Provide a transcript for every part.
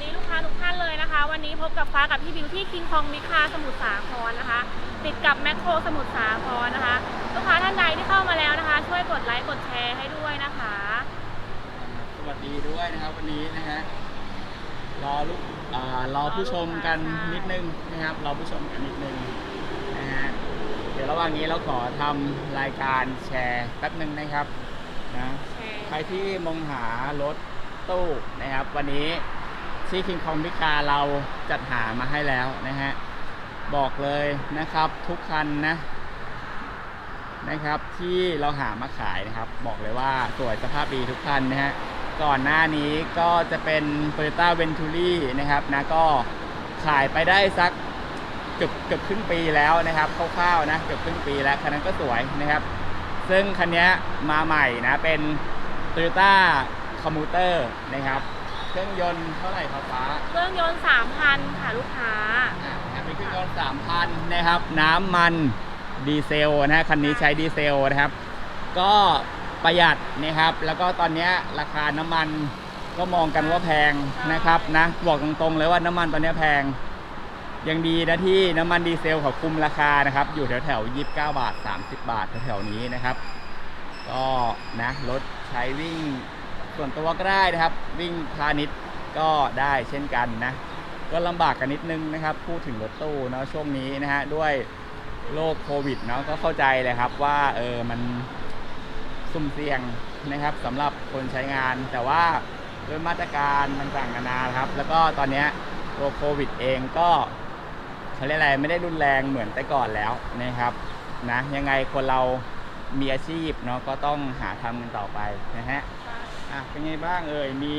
ดีลูกค้าทุกท่านเลยนะคะ วันนี้พบกับฟ้ากับพี่บิวที่คิงคองมิคาสมุทรสาครนะคะ ติดกับแมคโครสมุทรสาครนะคะ ลูกค้าท่านใดที่เข้ามาแล้วนะคะ ช่วยกดไลค์กดแชร์ให้ด้วยนะคะ สวัสดีด้วยนะครับวันนี้นะฮะรอลูกอ่ารอผู้ชมกันนิดนึงนะครับรอผู้ชมกันนิดนึงนะฮะเดี๋ยวระหว่างนี้เราขอทำรายการแชร์แป๊บนึงนะครับนะ แชร์ ใครที่มองหารถตู้นะครับ วันนี้ ที่คิงคองพิกาเราจัดหามาให้แล้วนะฮะ บอกเลยนะครับทุกคันนะนะครับที่เราหามาขายนะครับ บอกเลยว่าสวยสภาพดีทุกคันนะฮะก่อนหน้านี้ก็จะเป็น t o y o t a Venturi นะครับนะก็ขายไปได้สักเกือบเกือบครึ่งปีแล้วนะครับคร่าวๆนะเกือบครึ่งปีแล้ว คันนั้นก็สวยนะครับ ซึ่งคันนี้มาใหม่นะเป็น Toyota Commuter นะครับ เครื่องยนต์เท่าไหร่ครับฟ้าเครื่องยนต์3,000ค่ะลูกค้า อ่านะครับเป็นเครื่องยนต์3,000นะครับ น้ำมันดีเซลนะฮะคันนี้ใช้ดีเซลนะครับ ก็ประหยัดนะครับ แล้วก็ตอนนี้ราคาน้ำมันก็มองกันว่าแพงนะครับนะบอกตรงๆเลยว่าน้ำมันตอนนี้แพง ยังดีนะที่น้ำมันดีเซลเขาคุมราคานะครับ อยู่แถวแถวๆ29 บาท 30 บาทแถวๆนี้นะครับ ก็นะรถใช้วิ่ง ส่วนตัวก็ได้นะครับ วิ่งพาณิชย์ก็ได้เช่นกันนะ ก็ลำบากกันนิดนึงนะครับ พูดถึงรถตู้เนาะช่วงนี้นะฮะด้วยโรคโควิดเนาะก็เข้าใจเลยครับว่าเออมันสุ่มเสี่ยงนะครับสำหรับคนใช้งาน แต่ว่าด้วยมาตรการต่างๆนานาครับ แล้วก็ตอนนี้ยตัวโควิดเองก็เขาเรียกอะไรไม่ได้รุนแรงเหมือนแต่ก่อนแล้วนะครับนะยังไงคนเรามีอาชีพเนาะก็ต้องหาทำกันต่อไปนะฮะ อะเป็นไงบ้างเอ่ย มี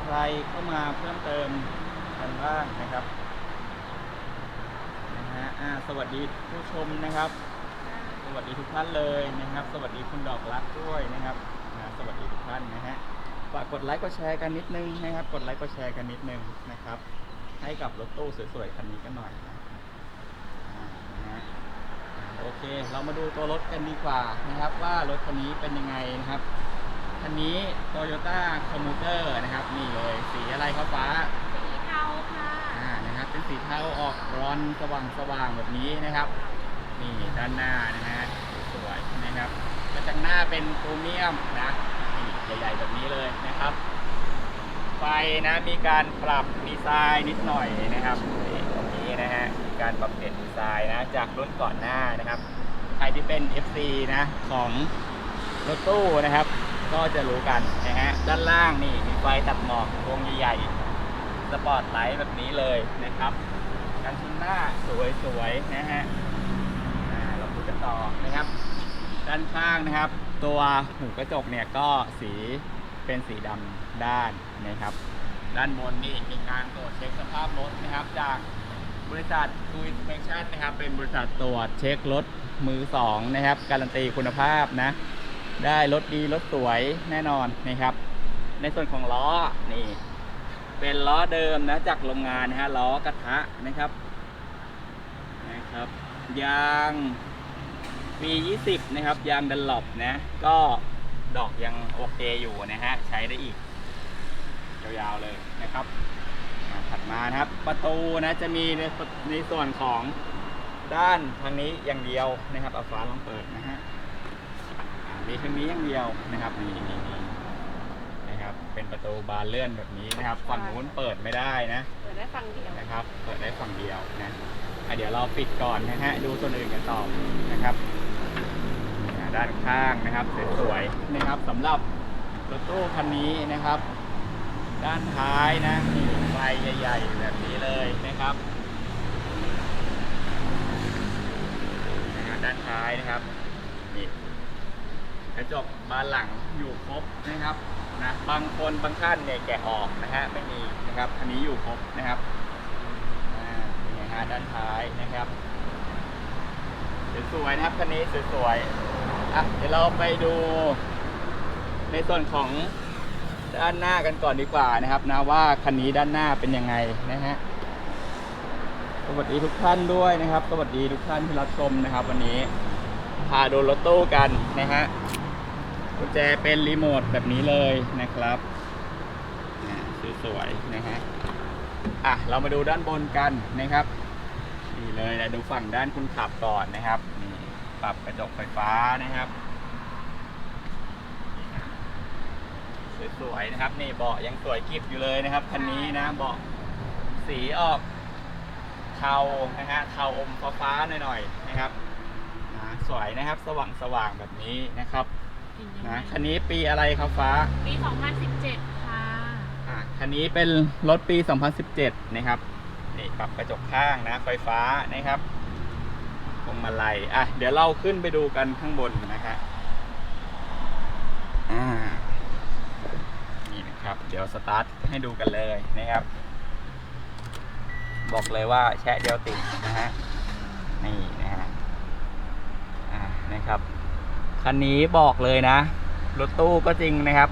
ใครเข้ามาเพิ่มเติมกันบ้างนะครับนะฮะอ่าสวัสดีผู้ชมนะครับ สวัสดีทุกท่านเลยนะครับ สวัสดีคุณดอกรักด้วยนะครับนะสวัสดีทุกท่านนะฮะฝากกดไลค์กดแชร์กันนิดนึงนะครับ กดไลค์กดแชร์กันนิดนึงนะครับ ให้กับรถตู้สวยๆคันนี้กันหน่อยนะอ่านะฮะโอเค เรามาดูตัวรถกันดีกว่านะครับ ว่ารถคันนี้เป็นยังไงนะครับ คันนี้ Toyota Commuter นะครับนี่เลยสีอะไรครับฟ้าสีเทาค่ะอ่านะครับเป็นสีเทาออกร้อนสว่างสว่างๆแบบนี้นะครับ นี่ด้านหน้านะฮะสวยนะครับกระจังหน้าเป็นโครเมียมนะนี่ใหญ่ๆแบบนี้เลยนะครับ ไฟนะมีการปรับดีไซน์นิดหน่อยนะครับนี่ตรงนี้นะฮะมีการปรับเปลี่ยนดีไซน์นะจากรุ่นก่อนหน้านะครับ ใครที่เป็น FC นะของรถตู้นะครับ ก็จะรู้กันนะฮะด้านล่างนี่มีไฟตัดหมอกวงใหญ่ๆสปอร์ตไลท์แบบนี้เลยนะครับกันชนหน้าสวยๆนะฮะเราพูดกันต่อนะครับ ด้านข้างนะครับ ตัวหูกระจกเนี่ยก็สีเป็นสีดำด้านนะครับ ด้านบนนี่มีการตรวจเช็คสภาพรถนะครับ จากบริษัท t ู i เ s ชั่นนะครับ เป็นบริษัทตรวจเช็ครถมือสองนะครับ การันตีคุณภาพนะ ได้รถดีรถสวยแน่นอนนะครับ ในส่วนของล้อนี่ เป็นล้อเดิมนะจากโรงงานนะฮะล้อกระทะนะครับนะครับ ยางปี20นะครับ ยางดันหลบนะ ก็ดอกยังโอเคอยู่นะฮะใช้ได้อีกยาวๆเลยนะครับอ่าถัดมานะครับ ประตูนะจะมีในในส่วนของด้านทางนี้อย่างเดียวนะครับเอาฟ้าลองเปิดนะฮะ มีทางนี้อย่างเดียวนะครับนี่นี่นี่นะครับ เป็นประตูบานเลื่อนแบบนี้นะครับ ฝั่งนู้นเปิดไม่ได้นะ เปิดได้ฟังเดียวนะครับ เปิดได้ฝั่งเดียวนะอะเดี๋ยวเราปิดก่อนนะฮะ ดูส่วนอื่นกันต่อนะครับอ่าด้านข้างนะครับสวยๆนะครับสำหรับรถตู้คันนี้นะครับ ด้านท้ายนะมีไฟใหญ่ ๆ แบบนี้เลยนะครับนะฮะด้านท้ายนะครับนี่ กระจกบานหลังอยู่ครบนะครับนะบางคนบางท่านเนี่ยแกะออกนะฮะไม่มีนะครับ อันนี้อยู่ครบนะครับอ่านี่ฮะด้านท้ายนะครับสวยๆนะครับคันนี้สวยๆอะเดี๋ยวเราไปดูในส่วนของด้านหน้ากันก่อนดีกว่านะครับนะว่าคันนี้ด้านหน้าเป็นยังไงนะฮะสวัสดีทุกท่านด้วยนะครับ สวัสดีทุกท่านที่รับชมนะครับ วันนี้พาดูรถตู้กันนะฮะ กุญแจเป็นรีโมทแบบนี้เลยนะครับอ่าสวยๆนะฮะอะเรามาดูด้านบนกันนะครับนี่เลยนะดูฝั่งด้านคุณขับก่อนนะครับนี่ปรับกระจกไฟฟ้านะครับนี่นะสวยๆนะครับนี่เบาะยังสวยกริบอยู่เลยนะครับคันนี้นะเบาะสีออกเทานะฮะเทาอมฟ้าๆหน่อยๆนะครับนะสวยนะครับสว่างๆแบบนี้นะครับ นะคันนี้ปีอะไรครับฟ้า ปี 2017 ค่ะ อะคันนี้เป็นรถปี 2017 นะครับ นี่ปรับกระจกข้างนะ ไฟฟ้านะครับพวงมาลัย อะ เดี๋ยวเราขึ้นไปดูกันข้างบนนะฮะอ่า นี่นะครับ เดี๋ยวสตาร์ทให้ดูกันเลยนะครับ บอกเลยว่าแชะเดียวติดนะฮะ นี่นะฮะ อ่า นะครับ คันนี้บอกเลยนะ รถตู้ก็จริงนะครับ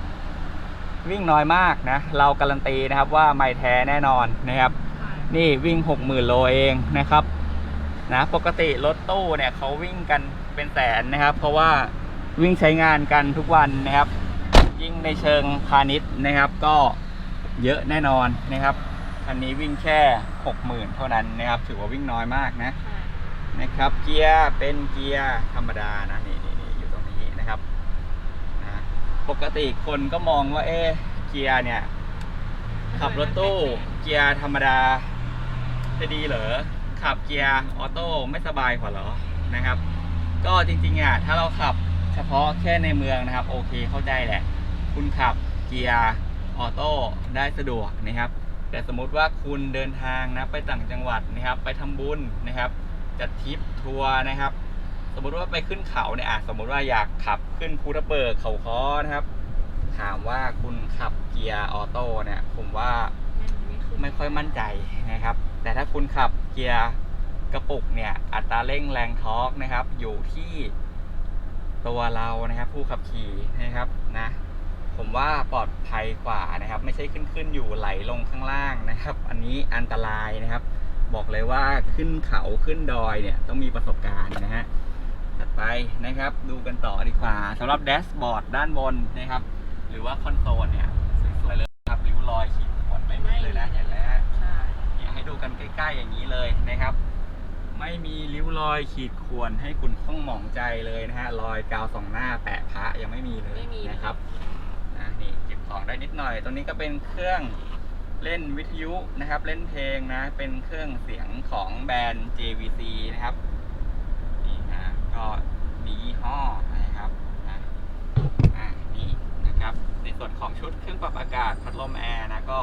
วิ่งน้อยมากนะ เราการันตีนะครับว่าไม่แท้แน่นอนนะครับ นี่วิ่ง 60,000 โลเองนะครับนะปกติรถตู้เนี่ยเขาวิ่งกันเป็นแสนนะครับ เพราะว่าวิ่งใช้งานกันทุกวันนะครับ ยิ่งในเชิงพาณิชย์นะครับ ก็เยอะแน่นอนนะครับคันนี้วิ่งแค่ 60,000 เท่านั้นนะครับ ถือว่าวิ่งน้อยมากนะนะครับ เกียร์เป็นเกียร์ธรรมดานะนี่นี่นี่อยู่ตรงนี้นะครับนะ ปกติคนก็มองว่าเอ๊ะเกียร์เนี่ย ขับรถตู้เกียร์ธรรมดา จะดีเหรอ ขับเกียร์ออโต้ไม่สบายกว่าเหรอนะครับ ก็จริงๆอะถ้าเราขับเฉพาะแค่ในเมืองนะครับ โอเคเข้าใจแหละ คุณขับเกียร์ออโต้ได้สะดวกนะครับ แต่สมมุติว่าคุณเดินทางนะไปต่างจังหวัดนะครับ ไปทำบุญนะครับ จัดทริปทัวร์นะครับ สมมติว่าไปขึ้นเขาเนี่ยอะสมมติว่าอยากขับขึ้นภูทับเบิกเขาค้อนะครับ ถามว่าคุณขับเกียร์ออโต้เนี่ย ผมว่าไม่ค่อยมั่นใจนะครับ แต่ถ้าคุณขับเกียร์กระปุกเนี่ย อัตราเร่งแรงทอร์กนะครับ อยู่ที่ตัวเรานะครับ ผู้ขับขี่นะครับนะผมว่าปลอดภัยกว่านะครับ ไม่ใช่ขึ้นขึ้นอยู่ไหลลงข้างล่างนะครับ อันนี้อันตรายนะครับ บอกเลยว่าขึ้นเขาขึ้นดอยเนี่ยต้องมีประสบการณ์นะฮะ ไปนะครับ ดูกันต่อดีกว่าสำหรับแดชบอร์ดด้านบนนะครับ หรือว่าคอนโซลเนี่ยสวยๆเลยครับริ้วรอยขีดข่วนไม่มีเลยนะเห็นแล้วฮะใช่เนี่ยให้ดูกันใกล้ ๆ อย่างนี้เลยนะครับ ไม่มีริ้วรอยขีดข่วนให้คุณต้องหมองใจเลยนะฮะรอยกาวสองหน้าแปะพระยังไม่มีเลยไม่มีนะครับนะนี่เก็บของได้นิดหน่อย ตรงนี้ก็เป็นเครื่องเล่นวิทยุนะครับ เล่นเพลงนะ เป็นเครื่องเสียงของแบรนด์ JVC นะครับนี่นะ ก็มียี่ห้อนะครับนะอ่านี่นะครับ ในส่วนของชุดเครื่องปรับอากาศพัดลมแอร์นะก็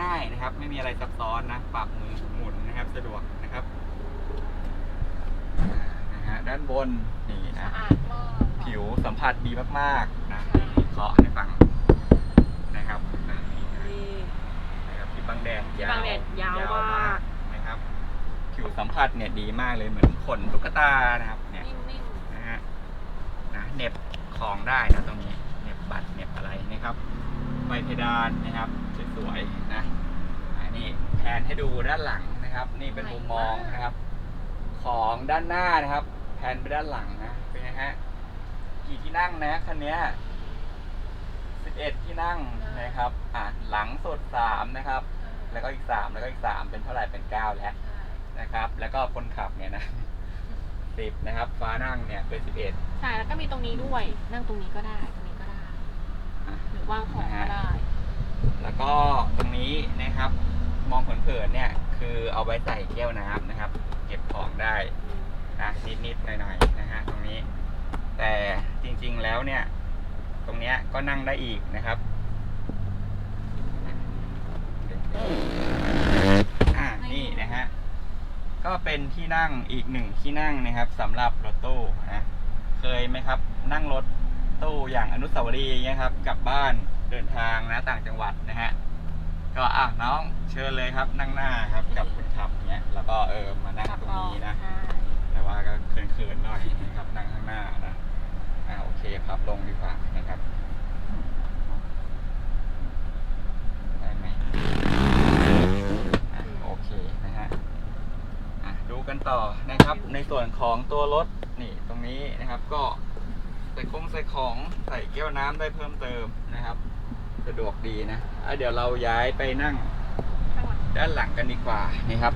ง่ายๆนะครับ ไม่มีอะไรซับซ้อนนะปรับมือหมุนนะครับสะดวกนะครับอ่านะฮะด้านบนนี่สะนะอาดมากผิวสัมผัสดีมากๆนะเคาะให้ฟังนะครับอ่านี่นี่นะครับที่บังแดดที่ยาวบังแดดยาวมากนะครับ ผิวสัมผัสเนี่ยดีมากเลยเหมือนขนตุ๊กตานะครับเนี่ยนิ่มนะฮะนะเน็บของได้นะตรงนี้เน็บบัตรเน็บอะไรนะครับไฟเพดานนะครับสวยๆนะอันนี้แผนให้ดูด้านหลังนะครับ นี่เป็นมุมมองนะครับ ของด้านหน้านะครับ แผนไปด้านหลังนะเป็นไงฮะกี่ที่นั่งนะคันนี้ย11ที่นั่งนะครับอะหลังสุด3นะครับ แล้วก็อีก3แล้วก็อีก3เป็นเท่าไหร่เป็น9แล้ว นะครับ แล้วก็คนขับเนี่ยนะ10นะครับฟ้านั่งเนี่ยเป็น11ใช่แล้วก็มีตรงนี้ด้วย นั่งตรงนี้ก็ได้ ตรงนี้ก็ได้อะหรือวางของก็ได้ แล้วก็ตรงนี้นะครับ มองเผินๆเนี่ย คือเอาไว้ใส่แก้วน้ำนะครับ เก็บของได้นะนิดๆหน่อยๆนะฮะตรงนี้ แต่จริงๆแล้วเนี่ย ตรงเนี้ยก็นั่งได้อีกนะครับ อ่านี่นะฮะ ก็เป็นที่นั่งอีกหนึ่งที่นั่งนะครับสำหรับรถตู้นะเคยไหมครับ นั่งรถตู้อย่างอนุสาวรีย์อย่างเงี้ยครับกลับบ้านเดินทางนะต่างจังหวัดนะฮะก็อะน้องเชิญเลยครับนั่งหน้าครับกับคนขับเนี้ยแล้วก็เออมานั่งตรงนี้นะใช่แต่ว่าก็เขินๆหน่อยนะครับนั่งข้างหน้านะอ่าโอเคพับลงดีกว่านะครับได้ไหมอะโอเคนะฮะอะดูกัน ต่อนะครับ ในส่วนของตัวรถนี่ตรงนี้นะครับ ก็ใส่คงใส่ของใส่แก้วน้ำได้เพิ่มเติมนะครับ สะดวกดีนะะเดี๋ยวเราย้ายไปนั่งข้างหลังด้านหลังกันดีกว่านี่ครับ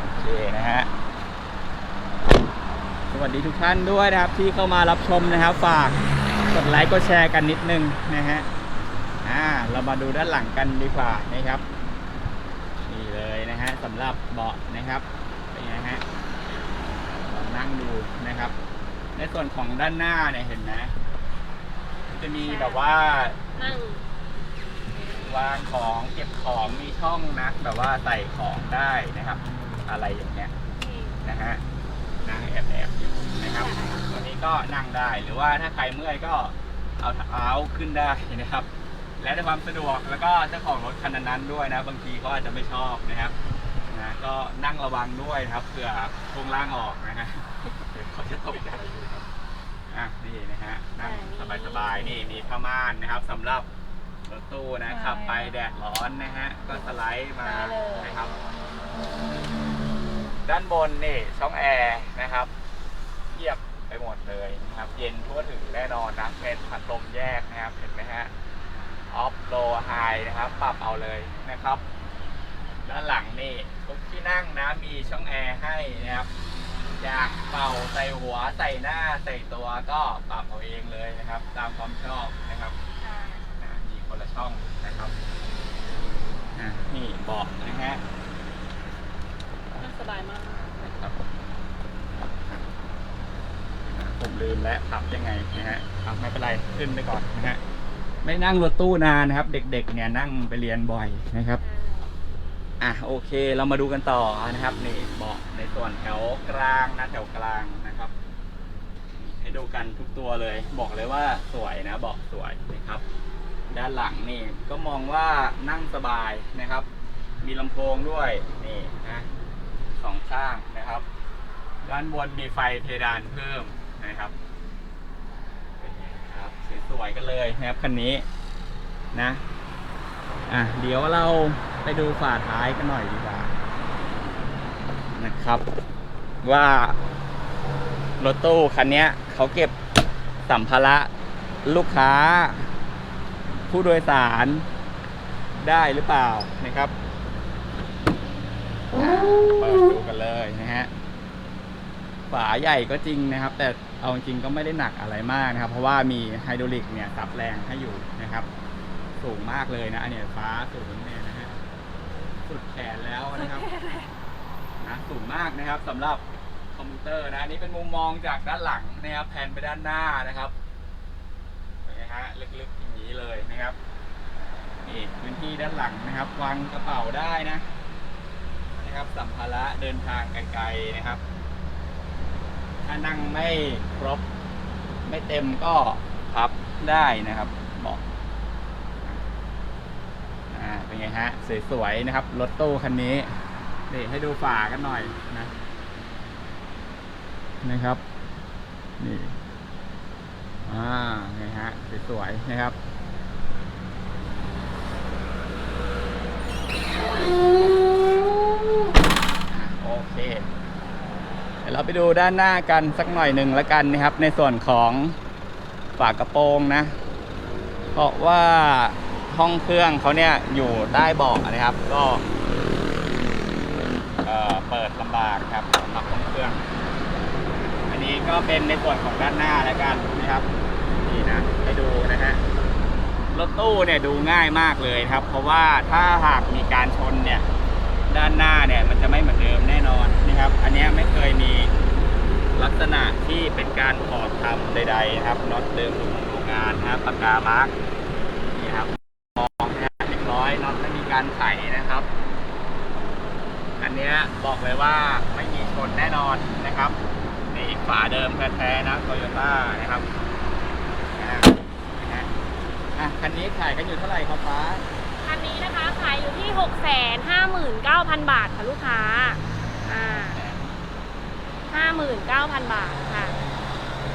โอเคนะฮะสวัสดีทุกท่านด้วยนะครับที่เข้ามารับชมนะครับ ฝาก กดไลค์กดแชร์กันนิดนึงนะฮะอ่าเรามาดูด้านหลังกันดีกว่านะครับนี่เลยนะฮะสำหรับเบาะนะครับเป็นไงฮะลองนั่งดูนะครับ ในส่วนของด้านหน้าเนี่ยเห็นไหมมันจะมีแบบว่านั่งวางของเก็บของมีช่องนะแบบว่าใส่ของได้นะครับ อะไรอย่างเงี้ยนี่นะฮะ นั่งแอบแอบๆอยู่นะครับตัวนี้ก็นั่งได้หรือว่าถ้าใครเมื่อยก็เอาเท้าขึ้นได้นะครับ และในความสะดวกแล้วก็เจ้าของรถคันนั้นๆด้วยนะ บางทีเขาอาจจะไม่ชอบนะครับนะก็นั่งระวังด้วยนะครับเผื่อช่วงล่างออกนะฮะเดี๋ยวเขาจะตกใจนะครับอะนี่นะฮะนั่งสบายๆนี่มีผ้าม่านนะครับสำหรับรถตู้นะขับ ไปแดดร้อนนะฮะก็สไลด์มานะครับ ด้านบนนี่ช่องแอร์นะครับเทียบไปหมดเลยนะครับ เย็นทั่วถึงแน่นอนนะเป็นพัดลมแยกนะครับเห็นไหมฮะออฟโลไฮนะครับ ปรับเอาเลยนะครับ ด้านหลังนี่ทุกที่นั่งนะมีช่องแอร์ให้นะครับอยากเป่าใส่หัวใส่หน้าใส่ตัวก็ปรับเอาเองเลยนะครับ ตามความชอบนะครับอ่าอะมีคนละช่องนะครับอะนี่เบาะนะฮะนั่ง สบายมากครับผมลืมแล้วขับยังไงนะฮะครับไม่เป็นไรขึ้นไปก่อนนะฮะไม่นั่งรถตู้นานนะครับ เด็กๆเนี่ยนั่งไปเรียนบ่อยนะครับอะโอเคเรามาดูกันต่อนะครับนี่เบาะในส่วนแถวกลางนะแถวกลางนะครับ ให้ดูกันทุกตัวเลย บอกเลยว่าสวยนะเบาะสวยนะครับ ด้านหลังนี่ก็มองว่านั่งสบายนะครับ มีลำโพงด้วยนี่นะ สองข้างนะครับ ด้านบนมีไฟเพดานเพิ่มนะครับเป็นไงครับสวยๆกันเลยนะครับคันนี้นะอะเดี๋ยวเราไปดูฝาท้ายกันหน่อยดีกว่านะครับ ว่ารถตู้คันนี้เขาเก็บสัมภาระลูกค้า ผู้โดยสารได้หรือเปล่านะครับ เปิดดูกันเลยนะฮะฝาใหญ่ก็จริงนะครับ แต่เอาจริงก็ไม่ได้หนักอะไรมากนะครับ เพราะว่ามีไฮดรอลิกเนี่ยซับแรงให้อยู่นะครับ สูงมากเลยนะอันเนี้ยฟ้าสูงเนี่ยนะฮะสุดแขนแล้วนะครับนะสูงมากนะครับสำหรับคอมพิวเตอร์นะอันนี้เป็นมุมมองจากด้านหลังนะครับแผนไปด้านหน้านะครับเป็นไงฮะลึกๆอย่างนี้เลยนะครับนี่พื้นที่ด้านหลังนะครับ วางกระเป๋าได้นะ นะครับ สัมภาระเดินทางไกลๆนะครับ ถ้านั่งไม่ครบ ไม่เต็มก็พับได้นะครับบอกอ่าเป็นไงฮะ สวยๆนะครับรถตู้คันนี้นี่ให้ดูฝากันหน่อยนะนะครับ นี่ อ่าไงฮะ สวยๆนะครับ อะโอเค เราไปดูด้านหน้ากันสักหน่อยหนึ่งแล้วกันนะครับ ในส่วนของฝากระโปรงนะ เพราะว่าห้องเครื่องเขาเนี่ยอยู่ใต้เบาะนะครับ ก็เปิดลำบากครับสำหรับห้องเครื่อง อันนี้ก็เป็นในส่วนของด้านหน้าแล้วกันนะครับนี่นะให้ดูนะฮะรถตู้เนี่ยดูง่ายมากเลยครับ เพราะว่าถ้าหากมีการชนเนี่ย ด้านหน้าเนี่ยมันจะไม่เหมือนเดิมแน่นอนนะครับ อันนี้ไม่เคยมีลักษณะที่เป็นการถอดทำใดๆนะครับน็อตเดิมของโรงงานนะครับปากกามาร์กนี่ครับมองนะเรียบร้อยน็อตไม่มีการไขนะครับ อันนี้บอกเลยว่าไม่มีชนแน่นอนนะครับนี่ฝาเดิมแท้ๆนะโตโยต้านะครับนะฮะอะคันนี้ขายกันอยู่เท่าไหร่ครับฟ้าคันนี้นะคะขายอยู่ที่6 5 9 0 0 0 บาทค่ะลูกค้าอ่า59,000 บาทค่ะ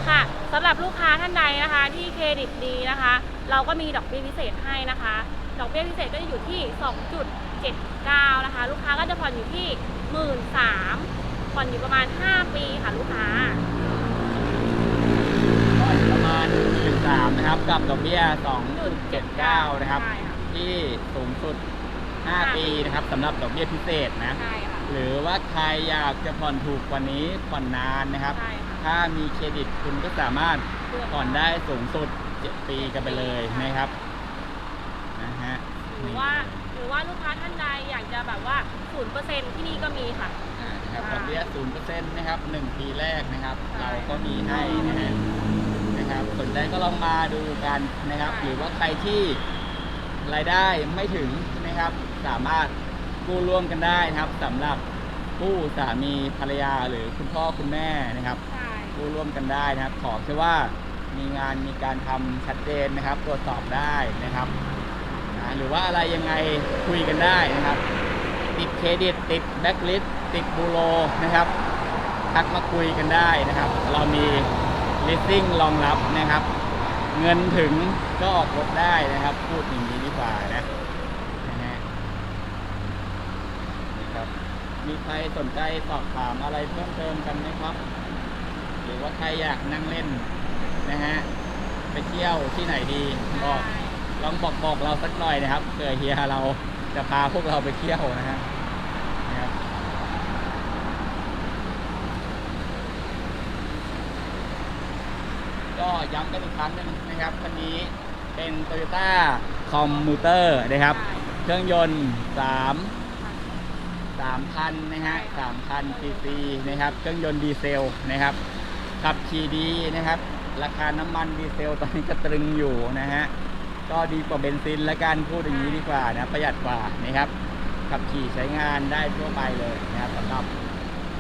ค่ะสำหรับลูกค้าท่านใดนะคะ ที่เครดิตดีนะคะ เราก็มีดอกเบี้ยพิเศษให้นะคะ ดอกเบี้ยพิเศษก็จะอยู่ที่ 2.79 นะคะ ลูกค้าก็จะผ่อนอยู่ที่ 13,000ผ่อนอยู่ประมาณ 5 ปีค่ะลูกค้าก็ประมาณ1.3นะครับ กับดอกเบี้ย 2.79 นะครับใช่ค่ะที่สูงสุด 5 ปีนะครับสำหรับดอกเบี้ยพิเศษนะ ใช่ค่ะ หรือว่าใครอยากจะผ่อนถูกกว่านี้ผ่อนนานนะครับ ใช่ค่ะถ้ามีเครดิตคุณก็สามารถผ่อนได้สูงสุด 7 ปีกันไปเลยนะครับนะฮะหรือว่าหรือว่าลูกค้าท่านใดอยากจะแบบว่า0%ที่นี่ก็มีค่ะ อ่านะครับดอกเบี้ย0%นะครับ 1 ปีแรกนะครับ ใช่เราก็มีให้นะฮะนะครับสนใจก็ลองมาดูกันนะครับ ใช่ หรือว่าใครที่รายได้ไม่ถึงนะครับ สามารถกู้ร่วมกันได้นะครับสำหรับผู้สามีภรรยาหรือคุณพ่อคุณแม่นะครับ ใช่กู้ร่วมกันได้นะครับ ขอแค่ว่ามีงานมีการทำชัดเจนนะครับ ตรวจสอบได้นะครับนะหรือว่าอะไรยังไงคุยกันได้นะครับ ติดเครดิตติดแบ็กลิสติดบูโรนะครับทักมาคุยกันได้นะครับ เรามี listing รองรับนะครับ เงินถึงก็ออกรถได้นะครับ พูดอย่างนี้ดีกว่านะนะฮะนี่ครับ มีใครสนใจสอบถามอะไรเพิ่มเติมกันไหมครับ หรือว่าใครอยากนั่งเล่นนะฮะไปเที่ยวที่ไหนดีบอกลองบอกบอกเราสักหน่อยนะครับเผื่อเฮียเราจะพาพวกเราไปเที่ยวนะฮะนะครับก็ย้ำกันอีกครั้งหนึงนะครับคันนี้เป็น Toyota Commuter นะครับ เครื่องยนต์ 3 3,000นะฮะ3,000ซีซีนะครับ เครื่องยนต์ดีเซลนะครับ ขับขี่ดีนะครับ ราคาน้ำมันดีเซลตอนนี้ก็ตรึงอยู่นะฮะ ก็ดีกว่าเบนซินละกันพูดอย่างนี้ดีกว่านะ ประหยัดกว่านะครับ ขับขี่ใช้งานได้ทั่วไปเลยนะครับสำหรับ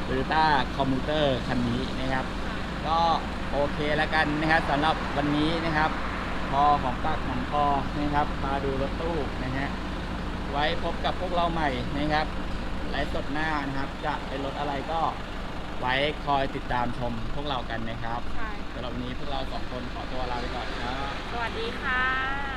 t o y ต้าคอมพิวเตอร์คันนี้นะครับ ก็โอเคแล้วกันนะครับสำหรับวันนี้นะครับพอของปากของคอนะครับ มาดูรถตู้นะฮะไว้พบกับพวกเราใหม่นะครับ ไลฟ์สดหน้านะครับ จะเป็นรถอะไรก็ไว้คอยติดตามชมพวกเรากันนะครับใช่สำหรับวันนี้พวกเราสองคนขอตัวลาไปก่อนครับ สวัสดีค่ะ